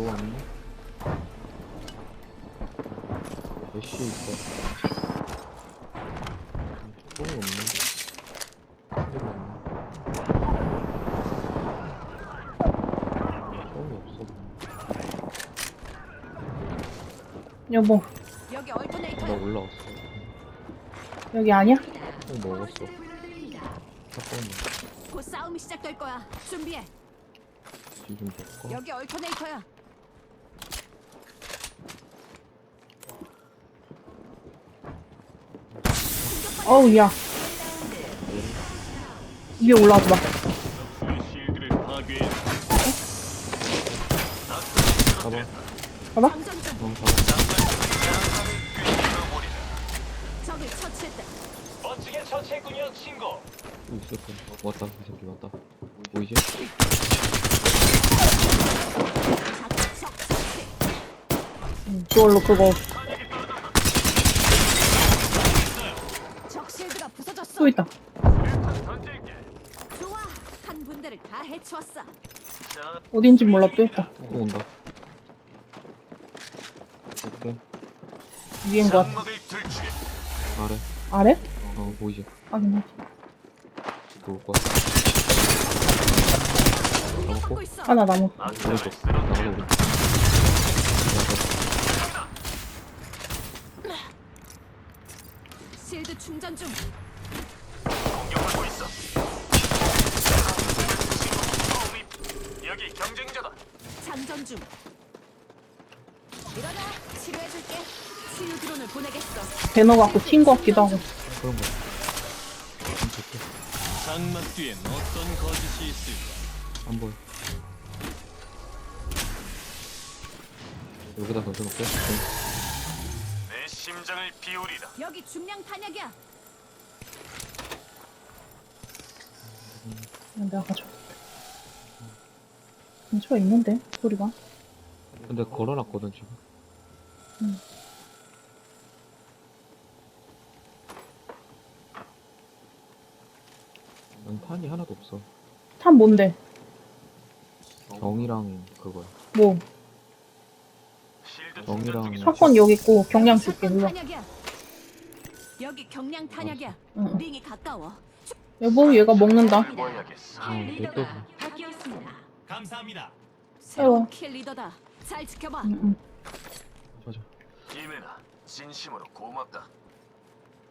들어왔네. 애쉬 있어. 똥이 없네. 똥이 없네. 똥이 없어. 여보, 여기 나 얼터네이터야. 올라왔어. 여기 아니야? 똥 먹었어. 잠깐만. 곧 싸움이 시작될 거야. 준비해. 지금 볼까? 여기 얼터네이터야. 어우, 야. 위에 올라가지 마. 잡아. 봐봐. 장전 중. 응. 적을 처치했다. 멋지게 처치했군요 친구. 왔다. 이 새끼 왔다. 보이지? 적, 적 처치. 이걸로 그거 적 실드가 또 있다. 던질게 좋아. 한 군데를 다. 자 어딘지 몰라, 또 있다. 또 온다. 오케이. 위인 것 같아. 장막을 들추게 아래. 아래? 어, 보이지? 거야. 공격받고 있어. 하나 남아. 악당을 오른쪽. 쓰러 나가자, 오른쪽. 실드 충전 중. 있어 여기 경쟁자다 장전 중. 일어나. 치료해줄게. 치유 드론을 보내겠어. 배너 갖고 튄것 같기도 하고. 그런 거. 괜찮게. 장막 뒤엔 어떤 거짓이 있을까 안 보여. 여기다 던져놓게. 내 심장을 비우리라 여기 중량 탄약이야. 내가 가져. 근처에 있는데, 소리가. 근데 걸어놨거든, 지금. 응. 난 탄이 하나도 없어. 탄 뭔데? 경이랑 그거야. 뭐, 중이다 샷건 여기 있고, 경량 줄게, 일로. 탄약이야. 여기 경량 탄약이야. 응, 응. 링이 가까워. 여보, 얘가 먹는다. 입어야겠어 어, 내또 감사합니다 새로운. 킬 리더다. 잘 지켜봐. 응, 응. 자자. 이메나 진심으로 고맙다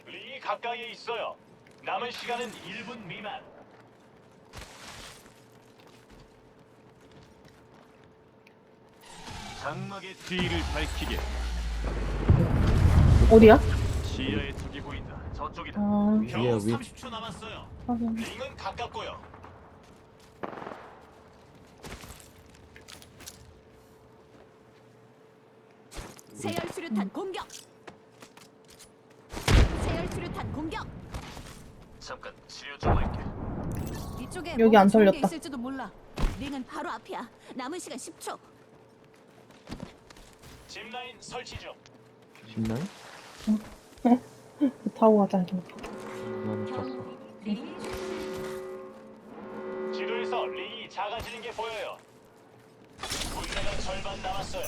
링이 가까이에 있어요 남은 시간은 1분 미만 장막의 뒤를 밝히게 어디야? 시야에 적이 보인다 저쪽이다 아, 겨우 위. 30초 남았어요 확인. 링은 가깝고요 세열 수류탄 공격. 세열 수류탄 공격. 잠깐 치료 좀 할게 이쪽에 여기 뭔가 안 좋은 게 털렸다. 있을지도 몰라. 링은 바로 앞이야. 남은 시간 10초. 짚라인 설치 중 쉽나요? 타고 가자, 이거. 난 봤어. 지 절반 남았어요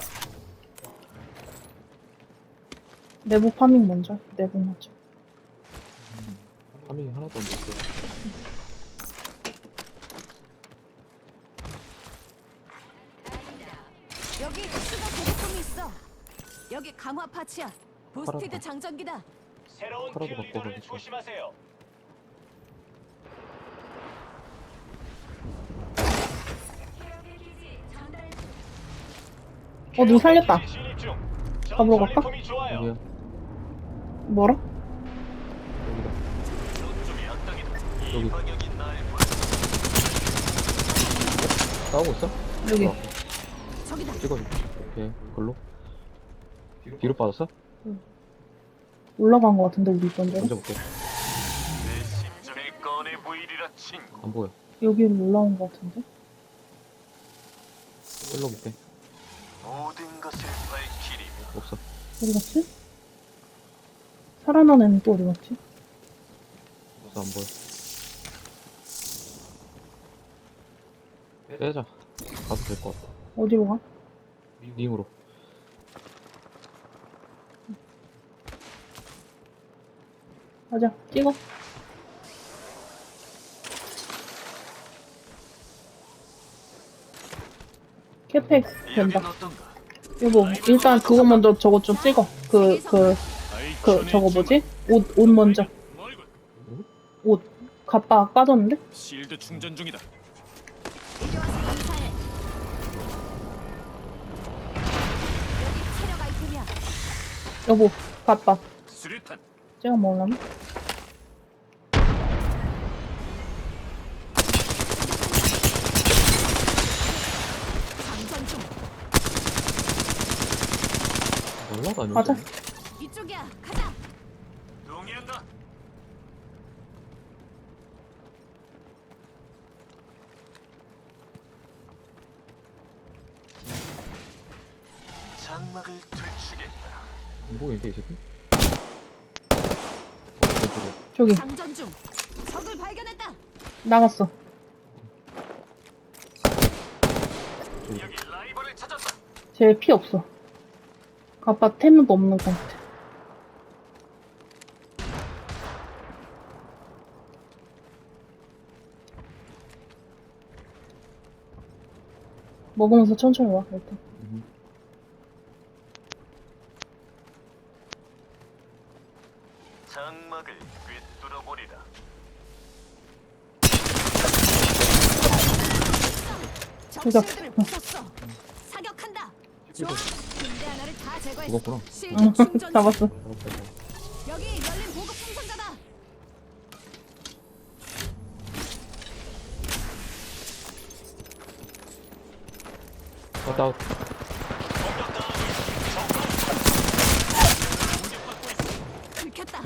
내부 파밍 먼저. 내부 먼저. 파밍이 하나도 안 됐어. 여기 추가 보급품이 있어. 여기 강화 파츠야. 부스티드 팔았다. 장전기다. 새로운 바꿔가지고. 조심하세요 어, 누구 살렸다. 가보러 갈까? 여기야. 뭐라? 여기다. 여기. 싸우고 있어? 여기. 어, 저기다. 찍어줄게. 오케이. 걸로. 뒤로 빠졌어? 올라간 것 같은데, 우리 있던 데로? 던져볼게. 안 보여. 여기로 올라온 것 같은데? 찔러볼게. 모든 것을 밝히리. 없어. 어디 갔지? 살아난 애는 또 어디 갔지? 없어, 안 보여. 빼자. 가도 될 것 같아. 어디로 가? 링으로. 가자, 찍어. 캐팩 된다. 여보, 일단 그거 먼저 저거 좀 찍어. 그, 그, 그, 저거 뭐지? 옷, 옷 먼저. 옷. 갑바 빠졌는데? 실드 충전 중이다. 여보, 갑바. 수류탄. 먹으려면? 장전 중. 날라다녀. 가자. 이쪽이야. 가자. 동의한다. 장막을 들추겠다. 뭐 이게 이 새끼? 저기, 장전 중. 적을 발견했다. 나갔어. 여기 라이벌을 찾았다. 쟤 피 없어. 갑바 템은 없는 것 같아. 먹으면서 천천히 와, 일단. 음. 장막을 꿰뚫어 저기다. 실드를 부쉈어. 사격한다. 좋아. 군대 하나를 다 제거했어. 충전 중. 잡았어. 여기 열린 보급 풍선자다. 갔다 와. 들켰다.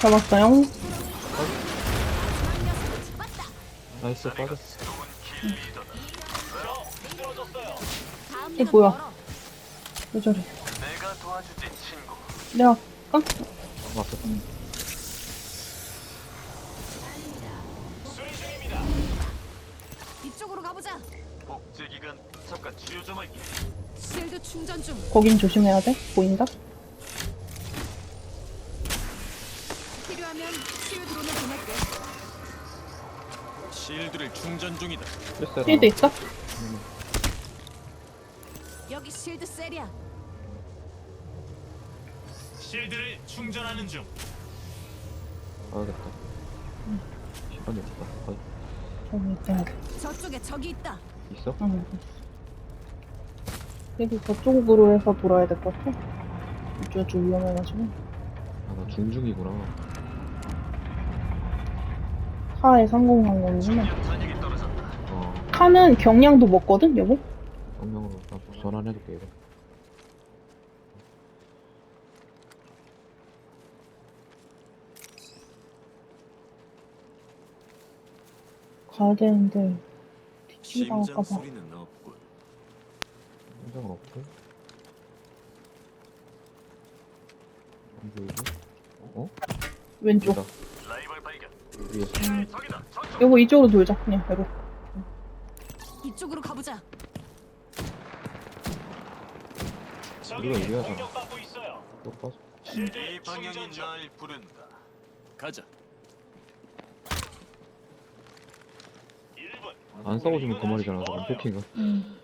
잡았어요. 나이스, 빠졌어. 녀석 뭐야? 왜 저래. 내가 도와주지 친구. 내가, 까? 아, 맞어. 이쪽으로 가보자. 복제 기간 잠깐 치료 좀 할게. 실드 충전 중. 거긴 조심해야 돼. 보인다? 실드를 충전 중이다. 실세라. 필드 있어? 여기 실드 셀이야. 실드를 충전하는 중. 아, 저기 있어야 돼. 저쪽에 적이 있다. 있어? 응. 그래도 저쪽으로 해서 돌아야 될 것 같아. 이쪽 좀 위험해가지고. 아, 나 중중이구나. 카에 탄약이 떨어졌다. 어, 카는 경량도 먹거든, 여보? 명령으로 나 전환해둘게, 이거. 가야 되는데, 뒤치기 당할까봐. 소리는 없군. 현장은 없고. 안 보이고. 어? 왼쪽. 여기다. 저쪽. 여보, 이쪽으로 돌자. 그냥, 여보. 이쪽으로 가보자. 우리가 유리하잖아. 이 방향이 날 부른다. 가자. 1분. 안 싸워주면 그 말이잖아, 나 패킹은. 음.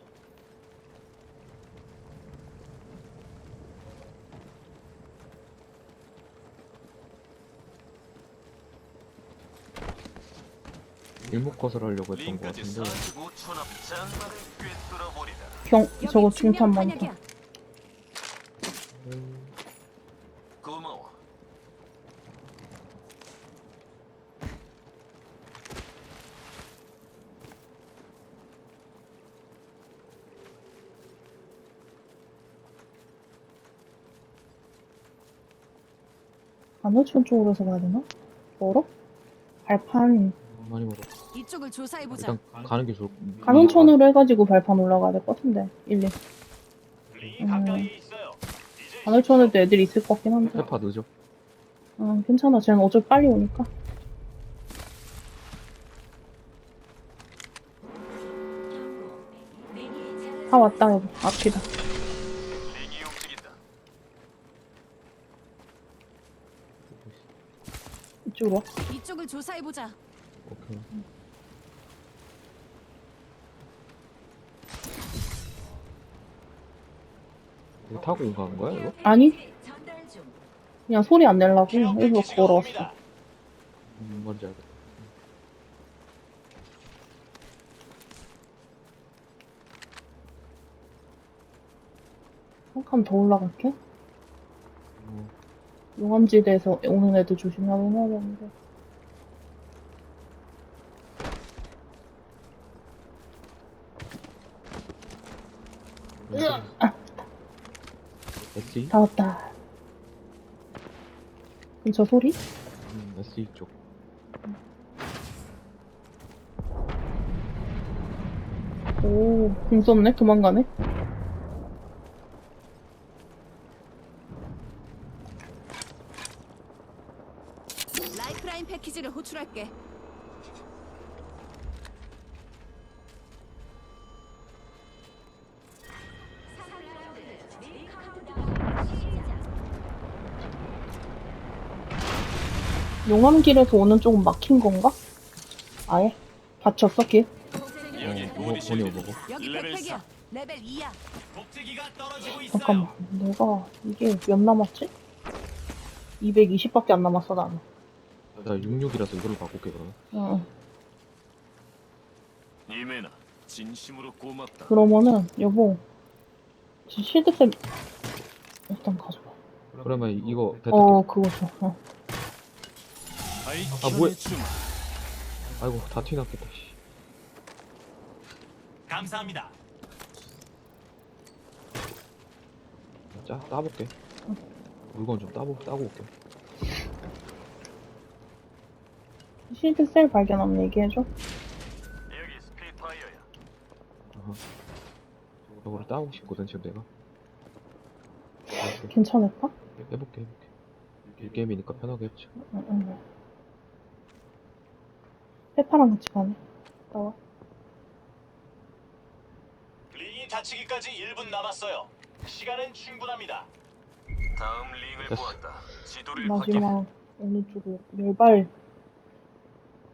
일목컷을 하려고 했던 것 같은데. 45초 앞 장막을 꿰뚫어 보리라. 경, 여기 저거 중탄 많다. 탄약이야. 고마워. 안호천 쪽으로 해서 가야 되나? 멀어? 발판 많이 멀어. 이쪽을 조사해 보자. 일단 가는 게 좋을 가는천으로 해가지고 발판 올라가야 될 것 같은데 1, 2 링이 음. 이제 가늘천에도 애들이 있을 것 같긴 한데 페파 늦어. 어, 괜찮아 쟤는 어차피 빨리 오니까 다 왔다 여보 앞이다. 이쪽으로 와 이쪽을 조사해 보자. 오케이. 이거 타고 가는 거야 이거? 아니 그냥 소리 안 내려고 일부러 걸어왔어. 음, 뭔지 알겠다. 한 칸 더 올라갈게 어, 용암지대에서 오는 애들 조심하긴 해야 되는데 아. SE? 다 왔다 근처 소리? 음, SE 쪽. 오, 공 썼네? 도망가네? 용암길에서 오는 쪽은 막힌 건가? 아예? 받쳤어, 길? 여기 어, 곧 뭐, 이십니다. 뭐냐, 뭐고? 여기 레벨 백팩이야. 레벨 2야. 복제기가 떨어지고 있어요. 잠깐만, 내가, 이게 몇 남았지? 220밖에 안 남았어, 나는. 나 66이라서 이걸로 바꿀게 그러면. 응. 진심으로 고맙다. 그러면은, 여보, 지- 실드쌤, 일단 가져봐. 그러면 이거 어, 그거 줘. 어. 아, 뭐야. 춤. 아이고 다 튀났겠다. 씨. 감사합니다. 자 따볼게. 물건 좀 따보 따고 올게. 실드 셀 발견하면 얘기해줘. 여기 스피파이어야. 저거를 따고 싶거든 지금 내가. 괜찮을까? 해볼게 해볼게. 이 게임이니까 편하게 해보자. 응, 응. 페파랑 같이 가네. 나와. 링이 닫히기까지 1분 남았어요. 시간은 충분합니다. 다음 링을 됐어. 보았다. 지도를. 마지막 어느 쪽으로 열발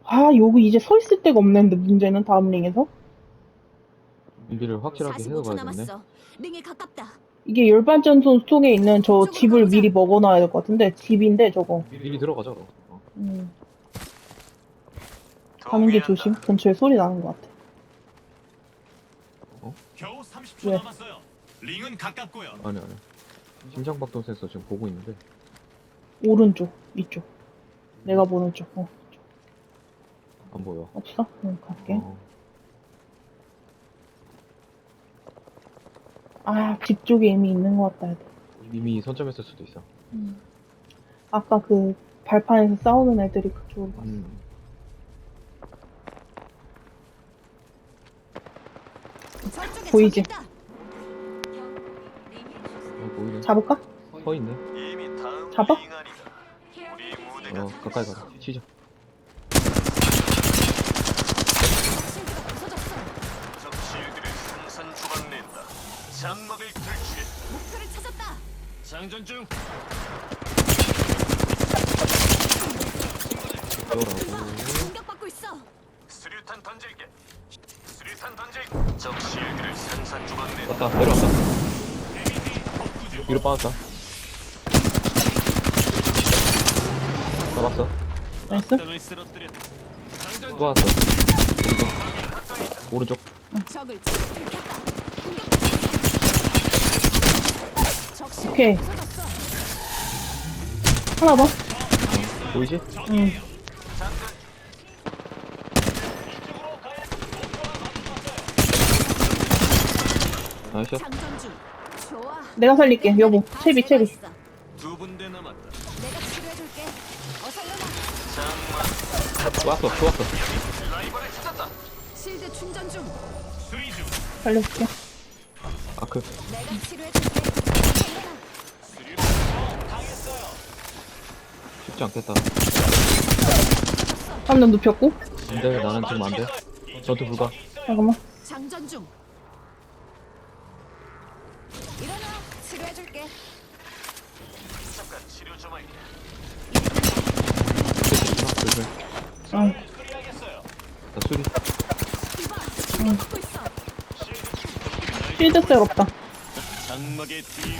아 여기 이제 서 있을 데가 없는데 문제는 다음 링에서 준비를 확실하게 45초 해가야겠네. 남았어. 링이 가깝다. 이게 열발전선 속에 있는 저 집을 미리 먹어놔야 될 것 같은데 집인데 저거 미리 들어가자 그럼. 어. 음, 가는 게 조심 근처에 소리 나는 것 같아 겨우 30초 왜? 남았어요. 링은 가깝고요. 아니 아니. 심장박동 센서 지금 보고 있는데 오른쪽 이쪽 내가 보는 쪽 어, 안 보여. 없어? 응 갈게 어. 아 집 쪽에 이미 있는 것 같다 애들 이미 선점했을 수도 있어. 음. 아까 그 발판에서 싸우는 애들이 그쪽으로 갔어 음. 저쪽에 보이지? 어, 보이네. 잡을까? 서 있네. 잡아? 어 가까이 가자. 치자. 장막을. 목표를 찾았다. 장전 중. 뛰어라고. 공격받고 있어. 수류탄 던질게. 왔다 내려왔다. 위로 빠졌다. 잡았어. 나이스 또 왔어. 오른쪽. 오케이. 하나 더 보이지? 응. 나이스. 장전 중. 좋아. 내가 살릴게 여보 채비 채비 두 군데 남았다. 내가 치료해줄게. 어서 일어나. 장막 좋았어 좋았어 라이벌을 찾았다. 실드 충전 중. 수리 중. 살려줄게. 아크 내가 치료해줄게. 쉽지 않겠다 한명 눕혔고. 근데 나는 지금 안돼 전투 불가 잠깐만. 장전 중. 일어나. 치료해줄게. 잠깐 할게. 조심해 응. 나 수리 있어. 필드셀 없다. 장막의 뒤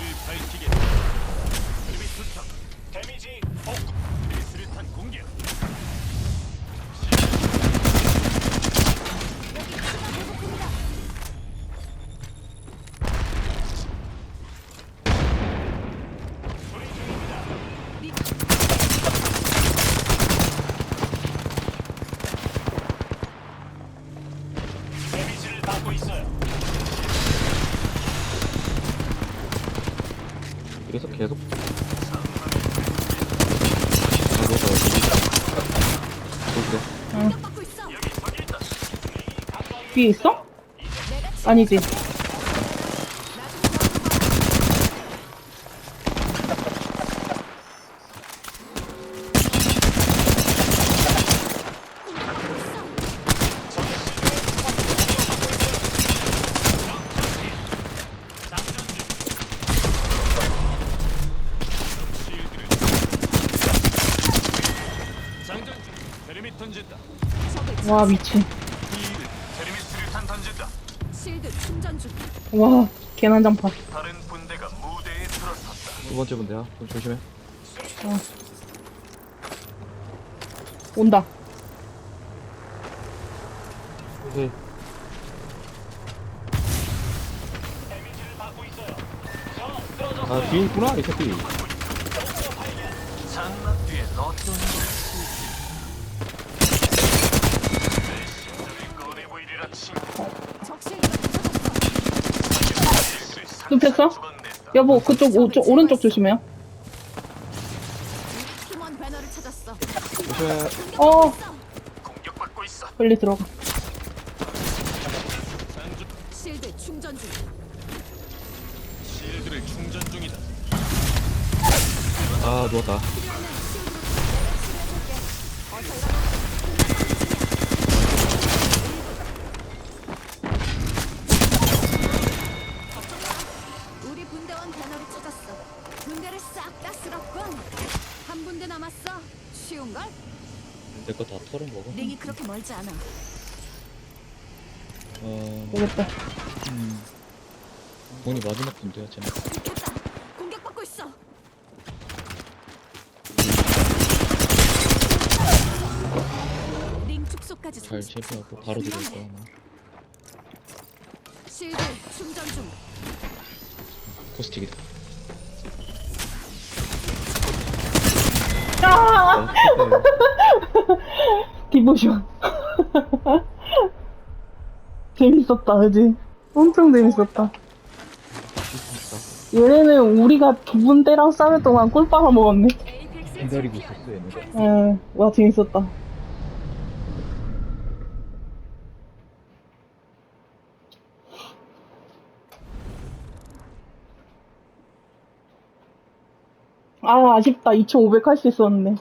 그래서 계속 공격받고 있어. 뒤에. 아니지. 나좀 도와줘봐. 실드를. 장전 중. 데미트 던진다. 적을 와, 미친. 이를 데미트를 던진다. 실드 충전 중. 와, 개난장판. 다른 분대가 무대에 들어섰다. 두 번째 분대야 좀 조심해 어. 온다. 오케이 아 뒤에 있구나 이 새끼 눕혔어? 여보, 그쪽, 오, 저, 오른쪽 조심해요. 어. 빨리 들어가. 아 누웠다 분대원 배너를 찾았어. 분대를 싹 다 쓸었군. 한 분대 남았어. 쉬운 걸? 내 거 다 털어먹어? 링이 그렇게 멀지 않아. 어, 되겠다. 음. 돈이 마지막 분대야, 쟤는. 됐다. 공격받고 있어. 링 축소까지 잘 30초. 제거하고 바로 들어올 거야, 아마. 실드 충전 중. 코스틱이다. 아! 아, 디보션. 재밌었다, 그지? 엄청 재밌었다. 얘네는 우리가 두 분대랑 싸울 동안 꿀 빨아먹었네. 기다리고 있었어 얘네 에, 와, 재밌었다. 아, 아쉽다. 2,500 할 수 있었는데.